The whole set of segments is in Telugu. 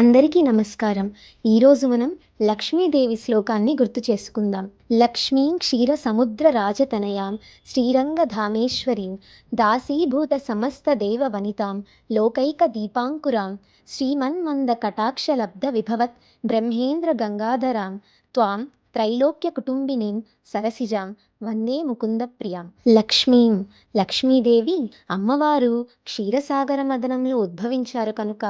అందరికీ నమస్కారం. ఈరోజు మనం లక్ష్మీదేవి శ్లోకాన్ని గుర్తు చేసుకుందాం. లక్ష్మీం క్షీర సముద్ర రాజతనయాం శ్రీరంగధామేశ్వరీం దాసీభూత సమస్త దేవ వనితాం లోకైక దీపాంకురాం శ్రీమన్మంద కటాక్షలబ్ధ విభవత్ బ్రహ్మేంద్ర గంగాధరాం త్వాం త్రైలోక్య కుటుంబినీం సరసిజాం వందే ముకుంద ప్రియాం లక్ష్మీం లక్ష్మీదేవి అమ్మవారు క్షీరసాగర మదనంలో ఉద్భవించారు కనుక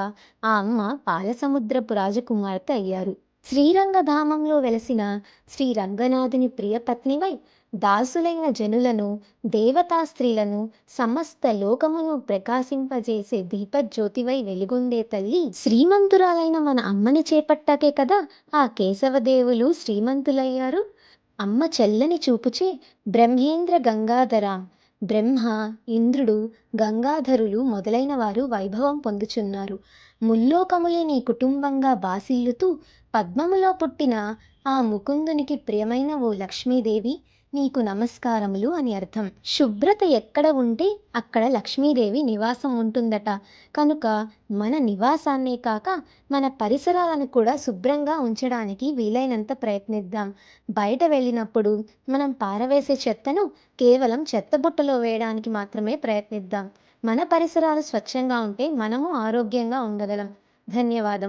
ఆ అమ్మ పాలసముద్రపు రాజకుమార్తె అయ్యారు. శ్రీరంగధామంలో వెలసిన శ్రీ రంగనాథుని ప్రియపత్నివై దాసులైన జనులను దేవతా స్త్రీలను సమస్త లోకమును ప్రకాశింపజేసే దీపజ్యోతివై వెలుగొందే తల్లి శ్రీమంతురాలైన మన అమ్మని చేపట్టాకే కదా ఆ కేశవదేవులు శ్రీమంతులయ్యారు? అమ్మ చెల్లని చూపుచే బ్రహ్మేంద్ర గంగాధర బ్రహ్మ ఇంద్రుడు గంగాధరులు మొదలైన వారు వైభవం పొందుచున్నారు. ముల్లోకములే నీ కుటుంబంగా బాసిల్లుతూ పద్మములో పుట్టిన ఆ ముకుందునికి ప్రియమైన ఓ లక్ష్మీదేవి నీకు నమస్కారములు అని అర్థం. శుభ్రత ఎక్కడ ఉంటే అక్కడ లక్ష్మీదేవి నివాసం ఉంటుందట. కనుక మన నివాసాన్నే కాక మన పరిసరాలను కూడా శుభ్రంగా ఉంచడానికి వీలైనంత ప్రయత్నిద్దాం. బయట వెళ్ళినప్పుడు మనం పారవేసే చెత్తను కేవలం చెత్తబుట్టలో వేయడానికి మాత్రమే ప్రయత్నిద్దాం. మన పరిసరాలు స్వచ్ఛంగా ఉంటే మనము ఆరోగ్యంగా ఉండగలం. ధన్యవాదం